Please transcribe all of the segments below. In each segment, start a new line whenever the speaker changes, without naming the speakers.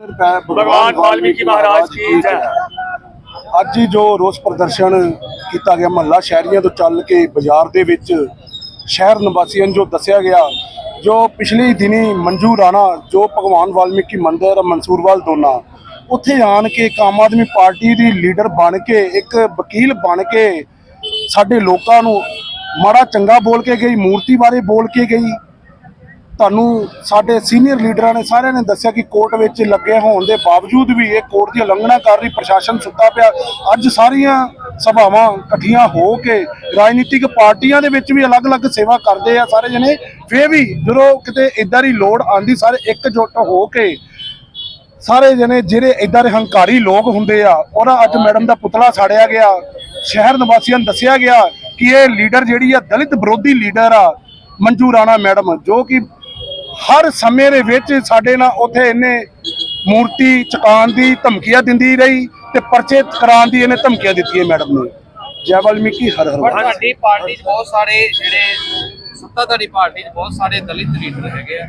ਭਗਵਾਨ ਵਾਲਮੀਕੀ ਮਹਾਰਾਜ ਕੀ ਜੈ।
ਅੱਜ ਹੀ ਜੋ ਰੋਸ ਪ੍ਰਦਰਸ਼ਨ ਕੀਤਾ ਗਿਆ ਮਹੱਲਾ ਸ਼ਹਿਰੀਆਂ ਤੋਂ ਚੱਲ ਕੇ ਬਾਜ਼ਾਰ ਦੇ ਵਿੱਚ ਸ਼ਹਿਰ ਨਿਵਾਸੀਆਂ ਨੂੰ ਜੋ ਦੱਸਿਆ ਗਿਆ ਜੋ ਪਿਛਲੀ ਦਿਨੀ ਮੰਜੂ ਰਾਣਾ ਜੋ ਭਗਵਾਨ ਵਾਲਮੀਕੀ ਮੰਦਿਰ ਮਨਸੂਰਵਾਲ ਦੋਨਾ ਉੱਥੇ ਆਣ ਕੇ ਇੱਕ ਆਮ ਆਦਮੀ ਪਾਰਟੀ ਦੀ ਲੀਡਰ ਬਣ ਕੇ ਇੱਕ ਵਕੀਲ ਬਣ ਕੇ ਸਾਡੇ ਲੋਕਾਂ ਨੂੰ ਮਾੜਾ ਚੰਗਾ ਬੋਲ ਕੇ ਗਈ ਮੂਰਤੀ ਬਾਰੇ ਬੋਲ ਕੇ ਗਈ ਤੁਹਾਨੂੰ ਸਾਡੇ ਸੀਨੀਅਰ ਲੀਡਰਾਂ ਨੇ ਸਾਰਿਆਂ ਨੇ ਦੱਸਿਆ ਕਿ ਕੋਰਟ ਵਿੱਚ ਲੱਗੇ ਹੋਣ ਦੇ ਬਾਵਜੂਦ ਵੀ ਇਹ ਕੋਰਟ ਦੀ ਉਲੰਘਣਾ ਕਰ ਰਹੀ, ਪ੍ਰਸ਼ਾਸਨ ਸੁੱਤਾ ਪਿਆ। ਅੱਜ ਸਾਰੀਆਂ ਸਭਾਵਾਂ ਇਕੱਠੀਆਂ ਹੋ ਕੇ ਰਾਜਨੀਤਿਕ ਪਾਰਟੀਆਂ ਦੇ ਵਿੱਚ ਵੀ ਅਲੱਗ-ਅਲੱਗ ਸੇਵਾ ਕਰਦੇ ਆ ਸਾਰੇ ਜਣੇ। ਫੇਰ ਵੀ ਜਦੋਂ ਕਿਤੇ ਇਦਾਂ ਦੀ ਲੋੜ ਆਂਦੀ, ਸਾਰੇ ਇਕਜੁੱਟ ਹੋ ਕੇ ਸਾਰੇ ਜਣੇ ਜਿਹੜੇ ਇਦਾਂ ਦੇ ਹੰਕਾਰੀ ਲੋਕ ਹੁੰਦੇ ਆ, ਉਹਦਾ ਅੱਜ ਮੈਡਮ ਦਾ ਪੁਤਲਾ ਸਾੜਿਆ ਗਿਆ। ਸ਼ਹਿਰ ਨਿਵਾਸੀਆਂ ਨੂੰ ਦੱਸਿਆ ਗਿਆ ਕਿ ਇਹ ਲੀਡਰ ਜਿਹੜੀ ਆ, ਦਲਿਤ ਵਿਰੋਧੀ ਲੀਡਰ ਆ, ਮੰਜੂ ਰਾਣਾ ਮੈਡਮ, ਜੋ ਕਿ ਹਰ ਸਮੇਂ ਦੇ ਵਿੱਚ ਸਾਡੇ ਨਾਲ ਉੱਥੇ ਇਹਨੇ ਮੂਰਤੀ ਚਕਾਉਣ ਦੀ ਧਮਕੀਆਂ ਦਿੰਦੀ ਰਹੀ ਤੇ ਪਰਚੇ ਕਰਾਉਣ ਦੀ ਇਹਨੇ ਧਮਕੀਆਂ ਦਿੱਤੀਆਂ ਮੈਡਮ ਨੇ। ਜੈ ਵਾਲਮੀਕੀ ਹਰ ਹਰ।
ਤੁਹਾਡੀ ਪਾਰਟੀ 'ਚ ਬਹੁਤ ਸਾਰੇ ਜਿਹੜੇ ਸੱਤਾਧਾਰੀ ਪਾਰਟੀ 'ਚ ਬਹੁਤ ਸਾਰੇ ਦਲਿਤ ਲੀਡਰ ਹੈਗੇ ਆ।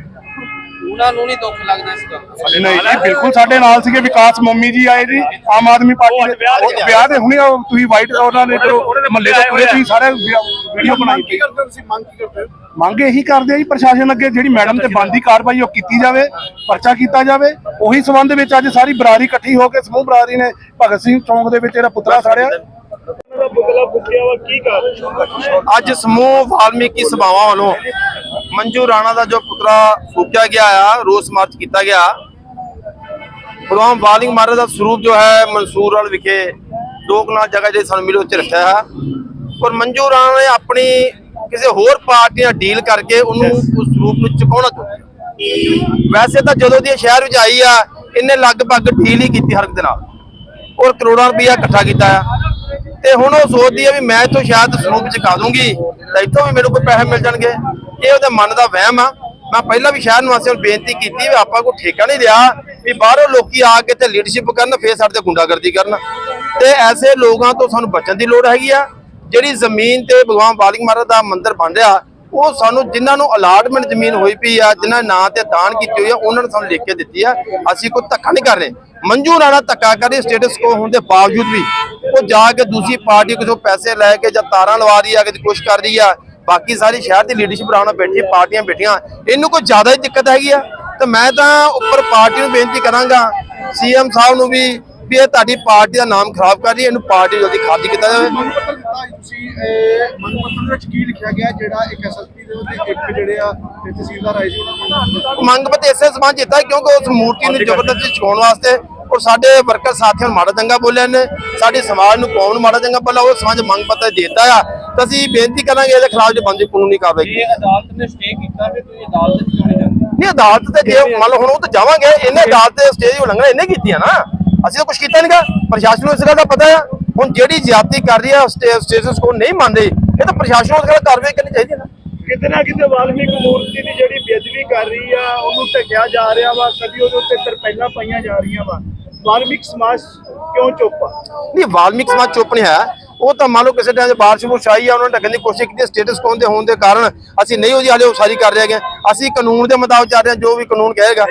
ਉਹਨਾਂ ਨੂੰ ਨਹੀਂ ਦੁੱਖ ਲੱਗਦਾ ਇਸ ਗੱਲ ਦਾ।
ਨਹੀਂ ਜੀ ਬਿਲਕੁਲ ਸਾਡੇ ਨਾਲ ਸੀਗੇ ਵਿਕਾਸ ਮੰਮੀ ਜੀ ਆਏ ਜੀ। ਆਮ ਆਦਮੀ ਪਾਰਟੀ ਦੇ ਉਹ ਵਿਆਹ ਦੇ ਹੁਣੇ ਤੁਸੀਂ ਵਾਈਟ ਉਹਨਾਂ ਨੇ ਮਹੱਲੇ ਦੇ ਪੂਰੇ ਤੁਸੀਂ ਸਾਰੇ ਵੀਡੀਓ ਬਣਾਈ ਪਈ ਮੰਗ ਮੰਗ ਇਹੀ ਕਰਦੇ ਆ ਜੀ ਪ੍ਰਸ਼ਾਸਨ ਅੱਗੇ ਜਿਹੜੀ ਮੈਡਮ ਤੇ ਬੰਦੀ ਕਾਰਵਾਈ ਉਹ ਕੀਤੀ ਜਾਵੇ, ਪਰਚਾ ਕੀਤਾ ਜਾਵੇ। ਉਹੀ ਸਬੰਧ ਵਿੱਚ ਅੱਜ ਸਾਰੀ ਬਰਾਦਰੀ ਇਕੱਠੀ ਹੋ ਕੇ ਸਮੂਹ ਬਰਾਦਰੀ ਨੇ ਭਗਤ ਸਿੰਘ ਚੌਂਕ ਦੇ ਵਿੱਚ ਜਿਹੜਾ ਪੁਤਲਾ ਸਾੜਿਆ।
ਅੱਜ ਸਮੂਹ ਵਾਲਮੀਕੀ ਸਭਾਵਾਂ ਵੱਲੋਂ ਮੰਜੂ ਰਾਣਾ ਦਾ ਜੋ ਪੁਤਲਾ ਫੂਕਿਆ ਗਿਆ ਆ, ਰੋਸ ਮਾਰਚ ਕੀਤਾ ਗਿਆ। ਭਗਵਾਨ ਵਾਲਿੰਗ ਮਹਾਰਾਜ ਦਾ ਸਰੂਪ ਜੋ ਹੈ ਮਨਸੂਰਵਾਲ ਵਿਖੇ ਲੋਕਨਾਥ ਜਗ੍ਹਾ ਜਿਹੜੀ ਸਾਨੂੰ ਮਿਲੀ ਉੱਥੇ ਰੱਖਿਆ ਹੈ। ਔਰ ਮੰਜੂ ਰਾਣਾ ਨੇ ਆਪਣੀ ਕਿਸੇ ਹੋਰ ਪਾਰਟੀ ਨਾਲ ਡੀਲ ਕਰਕੇ ਉਹਨੂੰ ਉਸ ਸਰੂਪ ਨੂੰ ਚੁਕਾਉਣਾ ਚਾਹੁੰਦਾ ਵੈਸੇ ਤਾਂ ਜਦੋਂ ਦੀ ਸ਼ਹਿਰ ਵਿੱਚ ਆਈ ਆ ਇਹਨੇ ਲਗਭਗ ਡੀਲ ਹੀ ਕੀਤੀ ਹਰ ਇੱਕ ਦੇ ਨਾਲ। ਔਰ ਕਰੋੜਾਂ ਰੁਪਇਆ ਇਕੱਠਾ ਕੀਤਾ ਆ। ਤੇ ਹੁਣ ਉਹ ਸੋਚਦੀ ਆ ਵੀ ਮੈਂ ਇੱਥੋਂ ਸ਼ਾਇਦ ਸਰੂਪ ਚੁਕਾ ਦੂੰਗੀ ਤਾਂ ਇੱਥੋਂ ਵੀ ਮੈਨੂੰ ਕੋਈ ਪੈਸੇ ਮਿਲ ਜਾਣਗੇ। ਇਹ ਉਹਦੇ ਮਨ ਦਾ ਵਹਿਮ ਆ। ਮੈਂ ਪਹਿਲਾਂ ਵੀ ਸ਼ਹਿਰ ਨਿਵਾਸੀਆਂ ਨੂੰ ਬੇਨਤੀ ਕੀਤੀ ਵੀ ਆਪਾਂ ਕੋਈ ਠੇਕਾ ਨਹੀਂ ਲਿਆ ਵੀ ਬਾਹਰੋਂ ਲੋਕੀ ਆ ਕੇ ਤੇ ਲੀਡਰਸ਼ਿਪ ਕਰਨ ਫੇਰ ਸਾਡੇ ਤੇ ਗੁੰਡਾਗਰਦੀ ਕਰਨ। ਤੇ ਐਸੇ ਲੋਕਾਂ ਤੋਂ ਸਾਨੂੰ ਬਚਣ ਦੀ ਲੋੜ ਹੈਗੀ ਆ। ਜਿਹੜੀ ਜ਼ਮੀਨ ਤੇ ਭਗਵਾਨ ਵਾਲਿਕ ਮਹਾਰਾਜ ਦਾ ਮੰਦਿਰ ਬਣ ਰਿਹਾ, ਉਹ ਸਾਨੂੰ ਜਿਨ੍ਹਾਂ ਨੂੰ ਅਲਾਟਮੈਂਟ ਜ਼ਮੀਨ ਹੋਈ ਪਈ ਆ, ਜਿਨ੍ਹਾਂ ਨਾਂ ਤੇ ਦਾਨ ਕੀਤੀ ਹੋਈ ਆ, ਉਹਨਾਂ ਨੇ ਸਾਨੂੰ ਲਿਖ ਕੇ ਦਿੱਤੀ ਆ। ਅਸੀਂ ਕੋਈ ਧੱਕਾ ਨਹੀਂ ਕਰ ਰਹੇ। ਮੰਜੂ ਰਾਣਾ ਧੱਕਾ ਕਰ ਰਹੀ ਸਟੇਟਸ ਕੋ ਹੋਣ ਦੇ ਬਾਵਜੂਦ ਵੀ ਉਹ ਜਾ ਕੇ ਦੂਸਰੀ ਪਾਰਟੀ ਕੋਲੋਂ ਪੈਸੇ ਲੈ ਕੇ ਜਾਂ ਤਾਰਾਂ ਲਵਾ ਰਹੀ ਆ ਕਿ ਕੁਛ ਕਰ ਰਹੀ ਆ। ਬਾਕੀ ਸਾਰੀ ਸ਼ਹਿਰ ਦੀ ਲੀਡਰਸ਼ਿਪ ਰਾਣਾ ਬੈਠੀ, ਪਾਰਟੀਆਂ ਬੈਠੀਆਂ। ਇਹਨੂੰ ਕੋਈ ਜ਼ਿਆਦਾ ਹੀ ਦਿੱਕਤ ਹੈਗੀ ਆ। ਤੇ ਮੈਂ ਤਾਂ ਉੱਪਰ ਪਾਰਟੀ ਨੂੰ ਬੇਨਤੀ ਕਰਾਂਗਾ, ਸੀਐਮ ਸਾਹਿਬ ਨੂੰ ਵੀ ਵੀ ਇਹ ਤੁਹਾਡੀ ਪਾਰਟੀ ਦਾ ਨਾਮ ਖਰਾਬ ਕਰ ਰਹੀ ਹੈ ਇਹਨੂੰ ਪਾਰਟੀ ਜਲਦੀ ਖਾਰਜ ਕੀਤਾ ਜਾਵੇ।
ਮੰਗ ਪੱਤਰ ਵਿੱਚ ਕੀ ਲਿਖਿਆ ਗਿਆ ਜਿਹੜਾ ਇੱਕ ਐਸਐਸਪੀ ਦੇ ਉਹਦੇ ਇੱਕ ਜਿਹੜੇ ਆ ਤੇ ਤਹਿਸੀਲਦਾਰ ਆਏ ਸੀ ਉਹਨਾਂ ਨੂੰ
ਮੰਗ ਪੱਤਰ ਇਸੇ ਸਮਾਂ ਦਿੱਤਾ ਕਿਉਂਕਿ ਉਸ ਮੂਰਤੀ ਨੂੰ ਜ਼ਬਰਦਸਤੀ ਚੁਕਾਉਣ ਵਾਸਤੇ ਔਰ ਸਾਡੇ ਵਰਕਰ ਸਾਥੀਆਂ ਨੂੰ ਮਾੜਾ ਚੰਗਾ ਬੋਲਿਆ ਨੇ ਸਾਡੇ ਸਮਾਜ ਨੂੰ ਕੌਮ ਨੂੰ ਮਾੜਾ ਚੰਗਾ ਬੋਲਿਆ ਉਹ ਸਮਾਜ ਮੰਗ ਪੱਤਰ ਦਿੱਤਾ ਆ। ਤਾਂ ਅਸੀਂ ਬੇਨਤੀ ਕਰਾਂਗੇ ਇਹਦੇ ਖਿਲਾਫ ਜੋ ਬੰਦੀ ਕਾਨੂੰਨੀ ਕਾਰਵਾਈ ਕੀਤੀ
ਜੇ ਅਦਾਲਤ ਨੇ ਸਟੇ ਕੀਤਾ ਤੁਸੀਂ ਅਦਾਲਤ ਕਿਉਂ ਨਹੀਂ ਜਾਂਦੇ?
ਨਹੀਂ ਅਦਾਲਤ ਤੇ ਜੇ ਮੰਨ ਲਓ ਹੁਣ ਉਹ ਤਾਂ ਜਾਵਾਂਗੇ ਇਹਨੇ ਅਦਾਲਤ ਦੇ ਸਟੇਜ ਦੀ ਉਲੰਘਣਾ ਇਹਨੇ ਕੀਤੀ ਆ ਨਾ। ਅਸੀਂ ਤਾਂ ਕੁਝ ਕੀਤਾ ਨਹੀਂਗਾ ਪ੍ਰਸ਼ਾਸਨ ਨੂੰ ਇਸ ਗੱਲ ਦਾ ਪਤਾ ਆ। ਹੁਣ ਜਿਹੜੀ ਜ਼ਿਆਦਤੀ ਕਰ ਰਹੀ ਆ ਸਟੇਟਸ ਕੋ ਨਹੀਂ ਮੰਨਦੇ ਇਹ ਤਾਂ ਪ੍ਰਸ਼ਾਸਨ ਉਸ ਗੱਲ ਕਾਰਵਾਈ ਕਰਨੀ ਚਾਹੀਦੀ ਹੈ ਨਾ।
ਕਿਤੇ ਨਾ ਕਿਤੇ ਵਾਲਮੀਕ ਮੂਰਤੀ ਦੀ ਜਿਹੜੀ ਬੇਅਦਬੀ ਕਰ ਰਹੀ ਆ ਉਹਨੂੰ ਢਕਿਆ ਜਾ ਰਿਹਾ ਵਾ ਕਦੀ ਉਹਦੇ ਉੱਤੇ ਤਰਪੈਲਾਂ ਪਾਈਆਂ ਜਾ ਰਹੀਆਂ ਵਾ। ਵਾਲਮੀਕ ਸਮਾਜ ਕਿਉਂ ਚੁੱਪ ਆ?
ਨਹੀਂ ਵਾਲਮੀਕ ਸਮਾਜ ਚੁੱਪ ਨਹੀਂ ਹੈ। ਉਹ ਤਾਂ ਮੰਨ ਲਓ ਕਿਸੇ ਟਾਈਮ ਬਾਰਿਸ਼ ਬੁਰਸ਼ ਆਈ ਆ ਉਹਨਾਂ ਨੇ ਢੱਕਣ ਦੀ ਕੋਸ਼ਿਸ਼ ਕੀਤੀ ਸਟੇਟਸ ਕੋਨ ਦੇ ਹੋਣ ਦੇ ਕਾਰਨ ਅਸੀਂ ਨਹੀਂ ਉਹਦੀ ਹਾਲੇ ਉਸਾਰੀ ਕਰ ਰਹੇ ਹੈਗੇ। ਅਸੀਂ ਕਾਨੂੰਨ ਦੇ ਮੁਤਾਬਕ ਚੱਲ ਰਹੇ ਹਾਂ ਜੋ ਵੀ ਕਾਨੂੰਨ ਕਹੇਗਾ।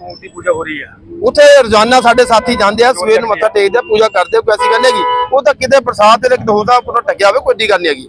ਮੂਰਤੀ ਪੂਜਾ ਹੋ ਰਹੀ ਆ।
ਉੱਥੇ ਰੋਜ਼ਾਨਾ ਸਾਡੇ ਸਾਥੀ ਜਾਂਦੇ ਆ ਸਵੇਰ ਨੂੰ ਮੱਥਾ ਟੇਕਦੇ ਆ ਪੂਜਾ ਕਰਦੇ ਆ ਕੋਈ ਗੱਲ ਨਹੀਂ ਹੈਗੀ। ਉਹ ਤਾਂ ਕਿਤੇ ਪ੍ਰਸਾਦ ਤੇ ਕਿਤੇ ਹੋਦਾ ਉੱਪਰੋਂ ਟੱਕਿਆ ਹੋਵੇ ਕੋਈ ਏਡੀ ਗੱਲ ਨਹੀਂ ਹੈਗੀ।